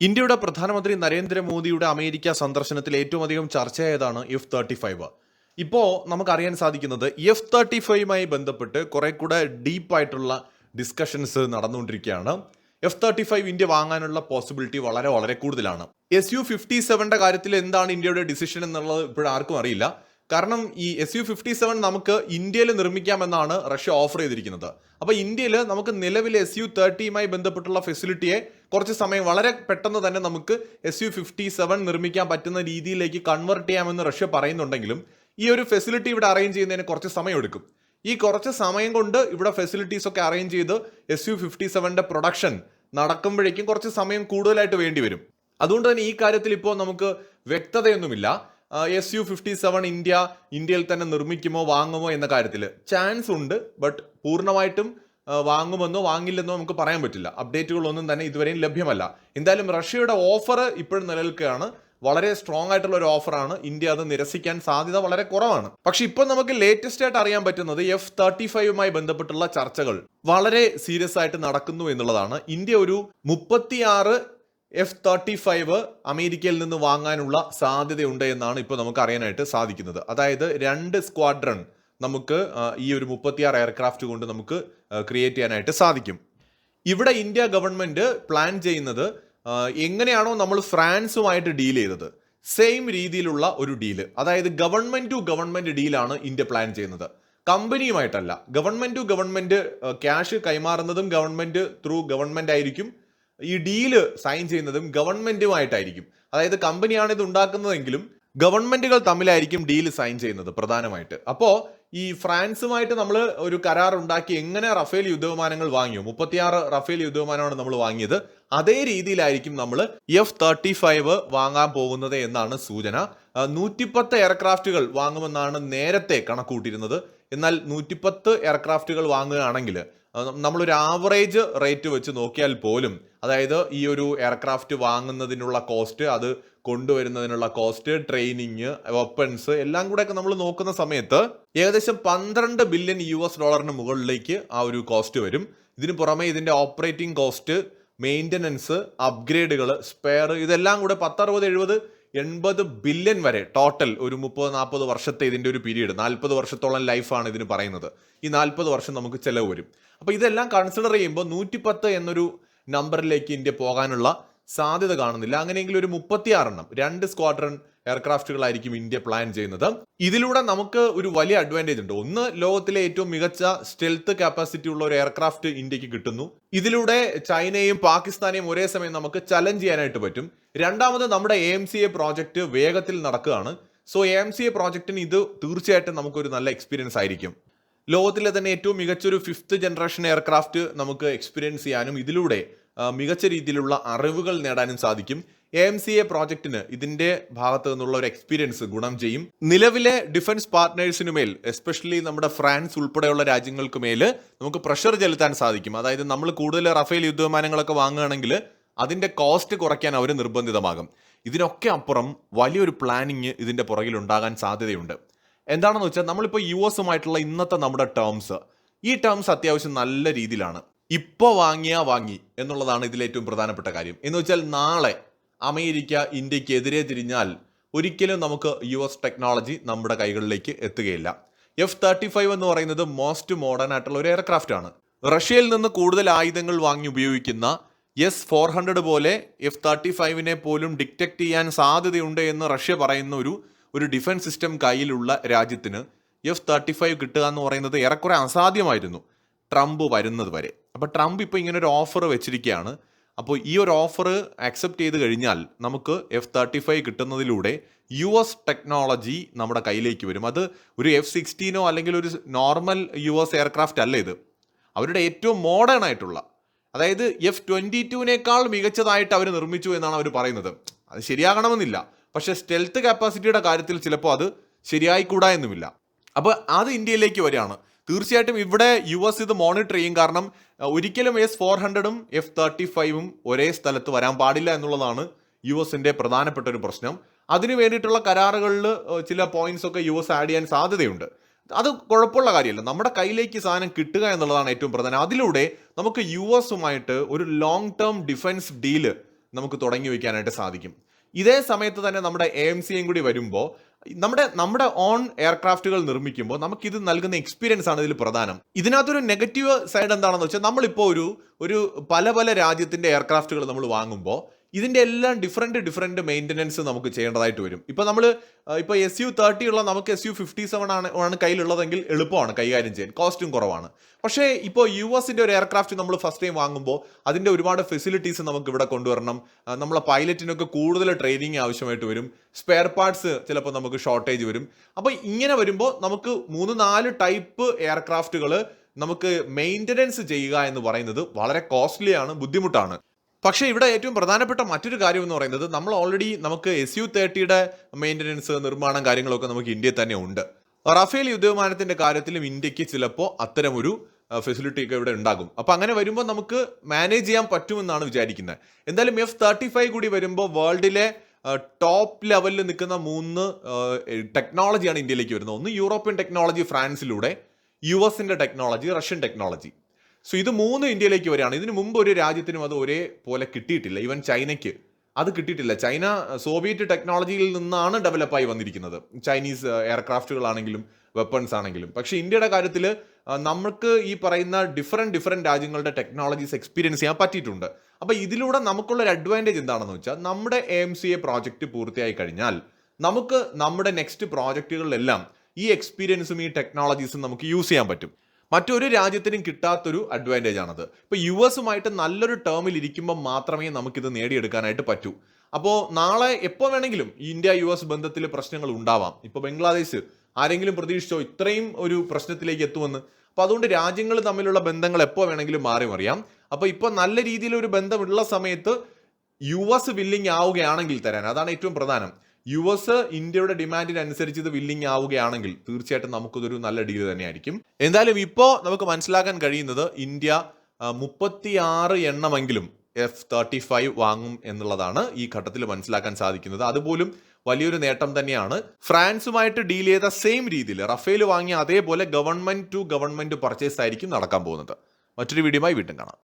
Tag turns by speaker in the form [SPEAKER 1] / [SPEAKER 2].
[SPEAKER 1] ഇന്ത്യയുടെ പ്രധാനമന്ത്രി നരേന്ദ്രമോദിയുടെ അമേരിക്ക സന്ദർശനത്തിൽ ഏറ്റവും അധികം ചർച്ചയായതാണ് എഫ് തേർട്ടി ഫൈവ് ഇപ്പോൾ നമുക്കറിയാൻ സാധിക്കുന്നത് എഫ് തേർട്ടി ഫൈവുമായി ബന്ധപ്പെട്ട് കുറെ കൂടെ ഡീപ്പായിട്ടുള്ള ഡിസ്കഷൻസ് നടന്നുകൊണ്ടിരിക്കുകയാണ്. എഫ് തേർട്ടി ഫൈവ് ഇന്ത്യ വാങ്ങാനുള്ള പോസിബിലിറ്റി വളരെ വളരെ കൂടുതലാണ്. എസ് യു ഫിഫ്റ്റി സെവന്റെ കാര്യത്തിൽ എന്താണ് ഇന്ത്യയുടെ ഡിസിഷൻ എന്നുള്ളത് ഇപ്പോഴും ആർക്കും അറിയില്ല. കാരണം ഈ എസ് യു ഫിഫ്റ്റി സെവൻ നമുക്ക് ഇന്ത്യയിൽ നിർമ്മിക്കാമെന്നാണ് റഷ്യ ഓഫർ ചെയ്തിരിക്കുന്നത്. അപ്പോൾ ഇന്ത്യയിൽ നമുക്ക് നിലവിലെ എസ് യു തേർട്ടിയുമായി ബന്ധപ്പെട്ടുള്ള ഫെസിലിറ്റിയെ കുറച്ച് സമയം വളരെ പെട്ടെന്ന് തന്നെ നമുക്ക് എസ് യു ഫിഫ്റ്റി സെവൻ നിർമ്മിക്കാൻ പറ്റുന്ന രീതിയിലേക്ക് കൺവേർട്ട് ചെയ്യാമെന്ന് റഷ്യ പറയുന്നുണ്ടെങ്കിലും ഈ ഒരു ഫെസിലിറ്റി ഇവിടെ അറേഞ്ച് ചെയ്യുന്നതിന് കുറച്ച് സമയം എടുക്കും ഈ കുറച്ച് സമയം കൊണ്ട് ഇവിടെ ഫെസിലിറ്റീസ് ഒക്കെ അറേഞ്ച് ചെയ്ത് എസ് യു ഫിഫ്റ്റി സെവന്റെ പ്രൊഡക്ഷൻ നടക്കുമ്പോഴേക്കും കുറച്ച് സമയം കൂടുതലായിട്ട് വേണ്ടി വരും. അതുകൊണ്ട് തന്നെ ഈ കാര്യത്തിൽ ഇപ്പോൾ നമുക്ക് വ്യക്തതയൊന്നുമില്ല. S U fifty seven India ഇന്ത്യയിൽ തന്നെ നിർമ്മിക്കുമോ വാങ്ങുമോ എന്ന കാര്യത്തിൽ ചാൻസ് ഉണ്ട് ബട്ട് പൂർണമായിട്ടും വാങ്ങുമെന്നോ വാങ്ങില്ലെന്നോ നമുക്ക് പറയാൻ പറ്റില്ല. അപ്ഡേറ്റുകളൊന്നും തന്നെ ഇതുവരെയും ലഭ്യമല്ല. എന്തായാലും റഷ്യയുടെ ഓഫർ ഇപ്പോഴും നിലനിൽക്കുകയാണ്. വളരെ സ്ട്രോങ് ആയിട്ടുള്ള ഒരു ഓഫറാണ് ഇന്ത്യ അത് നിരസിക്കാൻ സാധ്യത വളരെ കുറവാണ്. പക്ഷെ ഇപ്പൊ നമുക്ക് ലേറ്റസ്റ്റ് ആയിട്ട് അറിയാൻ പറ്റുന്നത് എഫ് തേർട്ടി ഫൈവുമായി ബന്ധപ്പെട്ടുള്ള ചർച്ചകൾ വളരെ സീരിയസ് ആയിട്ട് നടക്കുന്നു എന്നുള്ളതാണ്. ഇന്ത്യ ഒരു മുപ്പത്തിയാറ് എഫ് തേർട്ടി ഫൈവ് അമേരിക്കയിൽ നിന്ന് വാങ്ങാനുള്ള സാധ്യതയുണ്ട് എന്നാണ് ഇപ്പോൾ നമുക്ക് അറിയാനായിട്ട് സാധിക്കുന്നത്. അതായത് രണ്ട് സ്ക്വാഡ്രൺ നമുക്ക് ഈ ഒരു മുപ്പത്തിയാറ് എയർക്രാഫ്റ്റ് കൊണ്ട് നമുക്ക് ക്രിയേറ്റ് ചെയ്യാനായിട്ട് സാധിക്കും. ഇവിടെ ഇന്ത്യ ഗവൺമെന്റ് പ്ലാൻ ചെയ്യുന്നത് എങ്ങനെയാണോ നമ്മൾ ഫ്രാൻസുമായിട്ട് ഡീൽ ചെയ്തത്. സെയിം രീതിയിലുള്ള ഒരു ഡീൽ അതായത് ഗവൺമെന്റ് ടു ഗവൺമെന്റ് ഡീലാണ് ഇന്ത്യ പ്ലാൻ ചെയ്യുന്നത്. കമ്പനിയുമായിട്ടല്ല ഗവൺമെന്റ് ടു ഗവൺമെന്റ് ക്യാഷ് കൈമാറുന്നതും ഗവൺമെന്റ് ത്രൂ ഗവൺമെന്റ് ആയിരിക്കും. ഈ ഡീൽ സൈൻ ചെയ്യുന്നതും ഗവൺമെന്റുമായിട്ടായിരിക്കും അതായത് കമ്പനിയാണ് ഇത് ഉണ്ടാക്കുന്നതെങ്കിലും ഗവൺമെന്റുകൾ തമ്മിലായിരിക്കും ഡീൽ സൈൻ ചെയ്യുന്നത് പ്രധാനമായിട്ട്. അപ്പോ ഈ ഫ്രാൻസുമായിട്ട് നമ്മൾ ഒരു കരാർ ഉണ്ടാക്കി എങ്ങനെ റഫേൽ യുദ്ധവിമാനങ്ങൾ വാങ്ങിയോ? മുപ്പത്തിയാറ് റഫേൽ യുദ്ധവിമാനമാണ് നമ്മൾ വാങ്ങിയത്. അതേ രീതിയിലായിരിക്കും നമ്മൾ എഫ് തേർട്ടി ഫൈവ് വാങ്ങാൻ പോകുന്നത് എന്നാണ് സൂചന. നൂറ്റിപ്പത്ത് എയർക്രാഫ്റ്റുകൾ വാങ്ങുമെന്നാണ് നേരത്തെ കണക്കൂട്ടിയിരുന്നത് എന്നാൽ നൂറ്റിപ്പത്ത് എയർക്രാഫ്റ്റുകൾ വാങ്ങുകയാണെങ്കിൽ നമ്മളൊരു ആവറേജ് റേറ്റ് വെച്ച് നോക്കിയാൽ പോലും അതായത് ഈ ഒരു എയർക്രാഫ്റ്റ് വാങ്ങുന്നതിനുള്ള കോസ്റ്റ് അത് കൊണ്ടുവരുന്നതിനുള്ള കോസ്റ്റ് ട്രെയിനിങ് വെപ്പൺസ് എല്ലാം കൂടെ ഒക്കെ നമ്മൾ നോക്കുന്ന സമയത്ത് ഏകദേശം പന്ത്രണ്ട് ബില്യൺ യു എസ് ഡോളറിന് മുകളിലേക്ക് ആ ഒരു കോസ്റ്റ് വരും. ഇതിന് പുറമെ ഇതിന്റെ ഓപ്പറേറ്റിംഗ് കോസ്റ്റ് മെയിന്റനൻസ് അപ്ഗ്രേഡുകൾ സ്പെയർ ഇതെല്ലാം കൂടെ പത്തറുപത് എഴുപത് എൺപത് ബില്യൺ വരെ ടോട്ടൽ ഒരു മുപ്പത് നാൽപ്പത് വർഷത്തെ ഇതിന്റെ ഒരു പീരീഡ് നാൽപ്പത് വർഷത്തോളം ലൈഫാണ് ഇതിന് പറയുന്നത്. ഈ നാൽപ്പത് വർഷം നമുക്ക് ചിലവ് വരും. അപ്പോൾ ഇതെല്ലാം കൺസിഡർ ചെയ്യുമ്പോൾ നൂറ്റിപ്പത്ത് എന്നൊരു നമ്പറിലേക്ക് ഇന്ത്യ പോകാനുള്ള സാധ്യത കാണുന്നില്ല. അങ്ങനെയെങ്കിൽ ഒരു മുപ്പത്തിയാറെണ്ണം രണ്ട് സ്ക്വാഡ്രൺ എയർക്രാഫ്റ്റുകളായിരിക്കും ഇന്ത്യ പ്ലാൻ ചെയ്യുന്നത്. ഇതിലൂടെ നമുക്ക് ഒരു വലിയ അഡ്വാന്റേജ് ഉണ്ട്. ഒന്ന് ലോകത്തിലെ ഏറ്റവും മികച്ച സ്റ്റെൽത്ത് കപ്പാസിറ്റി ഉള്ള ഒരു എയർക്രാഫ്റ്റ് ഇന്ത്യയ്ക്ക് കിട്ടുന്നു. ഇതിലൂടെ ചൈനയും പാകിസ്ഥാനെയും ഒരേ സമയം നമുക്ക് ചലഞ്ച് ചെയ്യാനായിട്ട് പറ്റും. രണ്ടാമത് നമ്മുടെ A M C A project വേഗത്തിൽ നടക്കുകയാണ്. So A M C A പ്രോജക്റ്റിന് ഇത് തീർച്ചയായിട്ടും നമുക്കൊരു നല്ല എക്സ്പീരിയൻസ് ആയിരിക്കും. ലോകത്തിലെ തന്നെ ഏറ്റവും മികച്ചൊരു ഫിഫ്ത്ത് ജനറേഷൻ എയർക്രാഫ്റ്റ് നമുക്ക് എക്സ്പീരിയൻസ് ചെയ്യാനും ഇതിലൂടെ മികച്ച രീതിയിലുള്ള അറിവുകൾ നേടാനും സാധിക്കും. എ എം സി എ പ്രോജക്റ്റിന് ഇതിന്റെ ഭാഗത്ത് നിന്നുള്ള ഒരു എക്സ്പീരിയൻസ് ഗുണം ചെയ്യും. നിലവിലെ ഡിഫൻസ് പാർട്ട്നേഴ്സിനു മേൽ എസ്പെഷ്യലി നമ്മുടെ ഫ്രാൻസ് ഉൾപ്പെടെയുള്ള രാജ്യങ്ങൾക്ക് മേൽ നമുക്ക് പ്രഷർ ചെലുത്താൻ സാധിക്കും. അതായത് നമ്മൾ കൂടുതൽ റഫേൽ യുദ്ധവിമാനങ്ങളൊക്കെ വാങ്ങുകയാണെങ്കിൽ അതിന്റെ കോസ്റ്റ് കുറയ്ക്കാൻ അവർ നിർബന്ധിതമാകും. ഇതിനൊക്കെ അപ്പുറം വലിയൊരു പ്ലാനിങ് ഇതിന്റെ പുറകിൽ ഉണ്ടാകാൻ സാധ്യതയുണ്ട്. എന്താണെന്ന് വെച്ചാൽ നമ്മളിപ്പോൾ യു എസുമായിട്ടുള്ള ഇന്നത്തെ നമ്മുടെ ടേംസ് ഈ ടേംസ് അത്യാവശ്യം നല്ല രീതിയിലാണ്. ഇപ്പോൾ വാങ്ങിയാ വാങ്ങി എന്നുള്ളതാണ് ഇതിൽ ഏറ്റവും പ്രധാനപ്പെട്ട കാര്യം. എന്ന് വെച്ചാൽ നാളെ അമേരിക്ക ഇന്ത്യക്കെതിരെ തിരിഞ്ഞാൽ ഒരിക്കലും നമുക്ക് യു എസ് ടെക്നോളജി നമ്മുടെ കൈകളിലേക്ക് എത്തുകയില്ല. എഫ് തേർട്ടി ഫൈവ് എന്ന് പറയുന്നത് മോസ്റ്റ് മോഡേൺ ആയിട്ടുള്ള ഒരു എയർക്രാഫ്റ്റ് ആണ്. റഷ്യയിൽ നിന്ന് കൂടുതൽ ആയുധങ്ങൾ വാങ്ങി ഉപയോഗിക്കുന്ന എസ് ഫോർ ഹൺഡ്രഡ് പോലെ എഫ് തേർട്ടി ഫൈവിനെ പോലും ഡിറ്റക്ട് ചെയ്യാൻ സാധ്യതയുണ്ട് എന്ന് റഷ്യ പറയുന്ന ഒരു ഒരു ഡിഫൻസ് സിസ്റ്റം കയ്യിലുള്ള രാജ്യത്തിന് എഫ് തേർട്ടി ഫൈവ് കിട്ടുക എന്ന് പറയുന്നത് ഏറെക്കുറെ അസാധ്യമായിരുന്നു ട്രംപ് വരുന്നത് വരെ. അപ്പോൾ ട്രംപ് ഇപ്പോൾ ഇങ്ങനെ ഒരു ഓഫർ വെച്ചിരിക്കുകയാണ്. അപ്പോൾ ഈ ഒരു ഓഫർ അക്സെപ്റ്റ് ചെയ്ത് കഴിഞ്ഞാൽ നമുക്ക് എഫ് തേർട്ടി ഫൈവ് കിട്ടുന്നതിലൂടെ യു എസ് ടെക്നോളജി നമ്മുടെ കയ്യിലേക്ക് വരും. അത് ഒരു എഫ് സിക്സ്റ്റീനോ അല്ലെങ്കിൽ ഒരു നോർമൽ യു എസ് എയർക്രാഫ്റ്റ് അല്ല ഇത്. അവരുടെ ഏറ്റവും മോഡേൺ ആയിട്ടുള്ള അതായത് എഫ് ട്വന്റി ടുവിനേക്കാൾ മികച്ചതായിട്ട് അവർ നിർമ്മിച്ചു എന്നാണ് അവർ പറയുന്നത്. അത് ശരിയാകണമെന്നില്ല. പക്ഷെ സ്റ്റെൽത്ത് കപ്പാസിറ്റിയുടെ കാര്യത്തിൽ ചിലപ്പോൾ അത് ശരിയായിക്കൂടാ എന്നുമില്ല. അപ്പോൾ അത് ഇന്ത്യയിലേക്ക് വരികയാണ്. തീർച്ചയായിട്ടും ഇവിടെ യു എസ് ഇത് മോണിറ്റർ ചെയ്യും. കാരണം ഒരിക്കലും എസ് ഫോർ ഹൺഡ്രഡും എഫ് തേർട്ടി ഫൈവും ഒരേ സ്ഥലത്ത് വരാൻ പാടില്ല എന്നുള്ളതാണ് യു എസിന്റെ പ്രധാനപ്പെട്ട ഒരു പ്രശ്നം. അതിനു വേണ്ടിയിട്ടുള്ള കരാറുകളിൽ ചില പോയിന്റ്സ് ഒക്കെ യു എസ് ആഡ് ചെയ്യാൻ സാധ്യതയുണ്ട്. അത് കുഴപ്പമുള്ള കാര്യമല്ല. നമ്മുടെ കയ്യിലേക്ക് സാധനം കിട്ടുക എന്നുള്ളതാണ് ഏറ്റവും പ്രധാനം. അതിലൂടെ നമുക്ക് യു എസുമായിട്ട് ഒരു ലോങ് ടേം ഡിഫൻസ് ഡീൽ നമുക്ക് തുടങ്ങി വയ്ക്കാനായിട്ട് സാധിക്കും. ഇതേ സമയത്ത് തന്നെ നമ്മുടെ എ എം സിയും കൂടി വരുമ്പോൾ നമ്മുടെ നമ്മുടെ ഓൺ എയർക്രാഫ്റ്റുകൾ നിർമ്മിക്കുമ്പോൾ നമുക്ക് ഇത് നൽകുന്ന എക്സ്പീരിയൻസ് ആണ് ഇതിൽ പ്രധാനം. ഇതിനകത്തൊരു നെഗറ്റീവ് സൈഡ് എന്താണെന്ന് വെച്ചാൽ നമ്മളിപ്പോൾ ഒരു ഒരു പല പല രാജ്യത്തിന്റെ എയർക്രാഫ്റ്റുകൾ നമ്മൾ വാങ്ങുമ്പോൾ ഇതിന്റെ എല്ലാം ഡിഫറെന്റ് ഡിഫറെന്റ് മെയിന്റനൻസ് നമുക്ക് ചെയ്യേണ്ടതായിട്ട് വരും. ഇപ്പോൾ നമ്മൾ ഇപ്പോൾ എസ് യു തേർട്ടി ഉള്ള നമുക്ക് എസ് യു ഫിഫ്റ്റി സെവൻ ആണ് ആണ് കയ്യിലുള്ളതെങ്കിൽ എളുപ്പമാണ് കൈകാര്യം ചെയ്യാൻ. കോസ്റ്റും കുറവാണ്. പക്ഷേ ഇപ്പോൾ യു എസിന്റെ ഒരു എയർക്രാഫ്റ്റ് നമ്മൾ ഫസ്റ്റ് ടൈം വാങ്ങുമ്പോൾ അതിന്റെ ഒരുപാട് ഫെസിലിറ്റീസ് നമുക്ക് ഇവിടെ കൊണ്ടുവരണം. നമ്മളെ പൈലറ്റിനൊക്കെ കൂടുതൽ ട്രെയിനിങ് ആവശ്യമായിട്ട് വരും. സ്പെയർ പാർട്സ് ചിലപ്പോൾ നമുക്ക് ഷോർട്ടേജ് വരും. അപ്പോൾ ഇങ്ങനെ വരുമ്പോൾ നമുക്ക് മൂന്ന് നാല് ടൈപ്പ് എയർക്രാഫ്റ്റുകൾ നമുക്ക് മെയിന്റനൻസ് ചെയ്യുക എന്ന് പറയുന്നത് വളരെ കോസ്റ്റ്ലിയാണ് ബുദ്ധിമുട്ടാണ്. പക്ഷേ ഇവിടെ ഏറ്റവും പ്രധാനപ്പെട്ട മറ്റൊരു കാര്യം എന്ന് പറയുന്നത് നമ്മൾ ഓൾറെഡി നമുക്ക് എസ് യു തേർട്ടിയുടെ മെയിന്റനൻസ് നിർമ്മാണം കാര്യങ്ങളൊക്കെ നമുക്ക് ഇന്ത്യയിൽ തന്നെ ഉണ്ട്. റഫേൽ യുദ്ധവിമാനത്തിന്റെ കാര്യത്തിലും ഇന്ത്യയ്ക്ക് ചിലപ്പോൾ അത്തരമൊരു ഫെസിലിറ്റി ഒക്കെ ഇവിടെ ഉണ്ടാകും. അപ്പോൾ അങ്ങനെ വരുമ്പോൾ നമുക്ക് മാനേജ് ചെയ്യാൻ പറ്റുമെന്നാണ് വിചാരിക്കുന്നത് എന്തായാലും എഫ് തേർട്ടി ഫൈവ് കൂടി വരുമ്പോൾ വേൾഡിലെ ടോപ്പ് ലെവലിൽ നിൽക്കുന്ന മൂന്ന് ടെക്നോളജിയാണ് ഇന്ത്യയിലേക്ക് വരുന്നത്. ഒന്ന് യൂറോപ്യൻ ടെക്നോളജി ഫ്രാൻസിലൂടെ യു എസിന്റെ ടെക്നോളജി റഷ്യൻ ടെക്നോളജി സോ ഇത് മൂന്ന് ഇന്ത്യയിലേക്ക് വരികയാണ്. ഇതിനു മുമ്പ് ഒരു രാജ്യത്തിനും അത് ഒരേപോലെ കിട്ടിയിട്ടില്ല. ഈവൻ ചൈനയ്ക്ക് അത് കിട്ടിയിട്ടില്ല. ചൈന സോവിയറ്റ് ടെക്നോളജിയിൽ നിന്നാണ് ഡെവലപ്പായി വന്നിരിക്കുന്നത്. ചൈനീസ് എയർക്രാഫ്റ്റുകളാണെങ്കിലും വെപ്പൺസ് ആണെങ്കിലും പക്ഷേ ഇന്ത്യയുടെ കാര്യത്തിൽ നമുക്ക് ഈ പറയുന്ന ഡിഫറെന്റ് ഡിഫറെന്റ് രാജ്യങ്ങളുടെ ടെക്നോളജീസ് എക്സ്പീരിയൻസ് ചെയ്യാൻ പറ്റിയിട്ടുണ്ട്. അപ്പോൾ ഇതിലൂടെ നമുക്കുള്ള ഒരു അഡ്വാന്റേജ് എന്താണെന്ന് വെച്ചാൽ നമ്മുടെ A M C A project പൂർത്തിയായി കഴിഞ്ഞാൽ നമുക്ക് നമ്മുടെ നെക്സ്റ്റ് പ്രോജക്റ്റുകളിലെല്ലാം ഈ എക്സ്പീരിയൻസും ഈ ടെക്നോളജീസും നമുക്ക് യൂസ് ചെയ്യാൻ പറ്റും. മറ്റൊരു രാജ്യത്തിനും കിട്ടാത്തൊരു അഡ്വാന്റേജ് ആണത്. ഇപ്പോൾ യു എസുമായിട്ട് നല്ലൊരു ടേമിൽ ഇരിക്കുമ്പോൾ മാത്രമേ നമുക്കിത് നേടിയെടുക്കാനായിട്ട് പറ്റൂ. അപ്പോൾ നാളെ എപ്പോൾ വേണമെങ്കിലും ഇന്ത്യ യു എസ് ബന്ധത്തിൽ പ്രശ്നങ്ങൾ ഉണ്ടാവാം. ഇപ്പോൾ ബംഗ്ലാദേശ് ആരെങ്കിലും പ്രതീക്ഷിച്ചോ ഇത്രയും ഒരു പ്രശ്നത്തിലേക്ക് എത്തുമെന്ന്. അപ്പോൾ അതുകൊണ്ട് രാജ്യങ്ങൾ തമ്മിലുള്ള ബന്ധങ്ങൾ എപ്പോൾ വേണമെങ്കിലും മാറി മറിയാം. അപ്പോൾ ഇപ്പോൾ നല്ല രീതിയിൽ ഒരു ബന്ധമുള്ള സമയത്ത് യു എസ് വില്ലിംഗ് ആവുകയാണെങ്കിൽ തരാൻ അതാണ് ഏറ്റവും പ്രധാനം. യു എസ് ഇന്ത്യയുടെ ഡിമാൻഡിനനുസരിച്ച് ഇത് വില്ലിങ് ആവുകയാണെങ്കിൽ തീർച്ചയായിട്ടും നമുക്കിതൊരു നല്ല ഡീൽ തന്നെയായിരിക്കും. എന്തായാലും ഇപ്പോൾ നമുക്ക് മനസ്സിലാക്കാൻ കഴിയുന്നത് ഇന്ത്യ മുപ്പത്തിയാറ് എണ്ണമെങ്കിലും എഫ് തേർട്ടി ഫൈവ് വാങ്ങും എന്നുള്ളതാണ് ഈ ഘട്ടത്തിൽ മനസ്സിലാക്കാൻ സാധിക്കുന്നത്. അതുപോലും വലിയൊരു നേട്ടം തന്നെയാണ്. ഫ്രാൻസുമായിട്ട് ഡീൽ ചെയ്ത സെയിം രീതിയിൽ റഫേൽ വാങ്ങിയ അതേപോലെ ഗവൺമെന്റ് ടു ഗവൺമെന്റ് പർച്ചേസ് ആയിരിക്കും നടക്കാൻ പോകുന്നത്. മറ്റൊരു വീഡിയോയുമായി വീണ്ടും കാണാം.